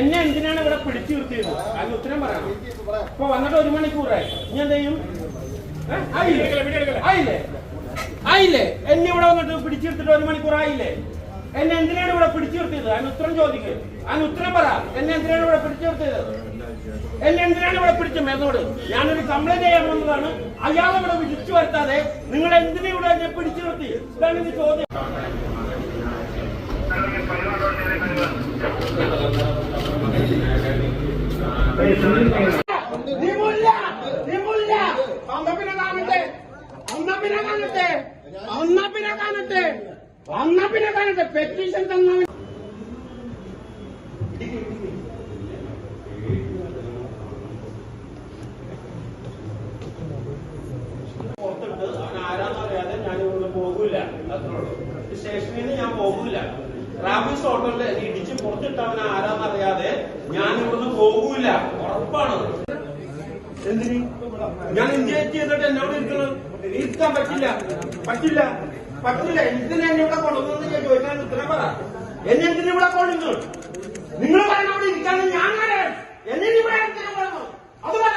എന്നെ എന്തിനാണ് ഇവിടെ പിടിച്ചു നിർത്തിയത്? അതിന് ഉത്തരം പറയണം. ഇപ്പൊ വന്നിട്ട് ഒരു മണിക്കൂറായി. ഇനി എന്ത് ചെയ്യും? ആയില്ലേ? എന്നെ ഇവിടെ വന്നിട്ട് പിടിച്ചു നിർത്തിട്ട് ഒരു മണിക്കൂർ ആയില്ലേ? എന്നെ എന്തിനാണ് ഇവിടെ പിടിച്ചു നിർത്തിയത്? അതിന് ഉത്തരം ചോദിക്കുക അതിന് ഉത്തരം പറ. എന്നെ എന്തിനാണ് ഇവിടെ പിടിച്ചു നിർത്തിയത്? എന്നെ എന്തിനാണ് ഇവിടെ പിടിച്ചത് എന്നോട് ഞാനൊരു കംപ്ലൈന്റ് ചെയ്യാൻ വന്നതാണ്. അയാളെ ഇവിടെ വിളിച്ചു വരുത്താതെ നിങ്ങൾ എന്തിനാ ഇവിടെ എന്നെ പിടിച്ചു നിർത്തി? ഇതാണ് ചോദ്യം. അത്രേ ഉള്ളൂ സ്റ്റേഷനിൽ നിന്ന് ഞാൻ പോകൂല. റാബിസ് ഹോട്ടലിൽ ഇടിച്ച് പുറത്തിട്ട് അവൻ ആരാന്നറിയാതെ പോകൂല. ഉറപ്പാണ്. എന്തിന്? ഞാൻ ഇൻജക്ട് ചെയ്തിട്ട് എന്നോട് ഇരിക്കണം. ഇരിക്കാൻ പറ്റില്ല. പറ്റില്ല. പറ്റില്ല. എന്തിനാ എന്നെ ഇവിടെ കൊണ്ടുവന്നു ഞാൻ ചോദിക്കാൻ ഉത്തരം പറ. എന്നെ എന്തിനാ ഇവിടെ കൊണ്ടുവന്നു നിങ്ങൾ പറഞ്ഞ അവിടെ ഇരിക്കാൻ ഞാൻ ആരാണ് എന്നെ ഇവിടെ എന്തിനാ കൊണ്ടുവന്നു അത് പറ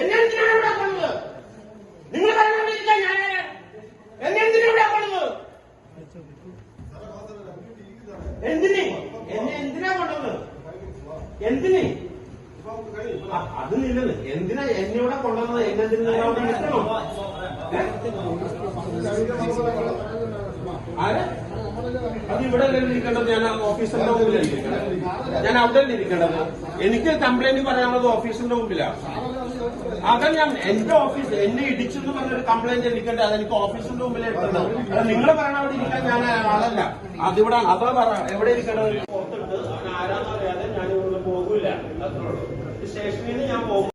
എന്നെ എന്തിനാണ് ഇവിടെ കൊണ്ടുവന്നത് നിങ്ങൾ പറഞ്ഞോണ്ടിരിക്കാൻ ഞാൻ ആരാണ്? എന്നെ എന്തിനാ ഇവിടെ കൊണ്ടുവന്നത് എന്തിന് എന്നെ എന്തിനാ കൊണ്ടുവന്നത് എന്തിന്? അത് നിന്നത് എന്തിനാ എന്നെ ഇവിടെ കൊണ്ടുവന്നത്? എന്നെ? ആര്? അത് ഇവിടെ ഇരിക്കേണ്ടത് ഞാൻ ഓഫീസറിന്റെ മുമ്പിലല്ലേ ഞാൻ അവിടെ ഇരിക്കേണ്ടത് എനിക്ക് കംപ്ലൈന്റ് പറയാനുള്ളത് ഓഫീസിന്റെ മുമ്പിലാണ് അതാ ഞാൻ എന്റെ ഓഫീസ് എന്നെ ഇടിച്ചെന്ന് പറഞ്ഞൊരു കംപ്ലൈന്റ് എടുക്കേണ്ടത് അതെനിക്ക് ഓഫീസിന്റെ മുമ്പിൽ അത് നിങ്ങൾ പറയണ അവിടെ ഇരിക്കാൻ ഞാൻ ആളല്ല. അതിവിടെ അതാ പറ എവിടെ ഇരിക്കേണ്ടത്? പുറത്തിട്ട് അവൻ ആരാന്നറിയാതെ ഞാൻ ഇവിടുന്ന് പോകൂല അത്രേ ഉള്ളൂ സ്റ്റേഷനിൽ ഞാൻ പോകും.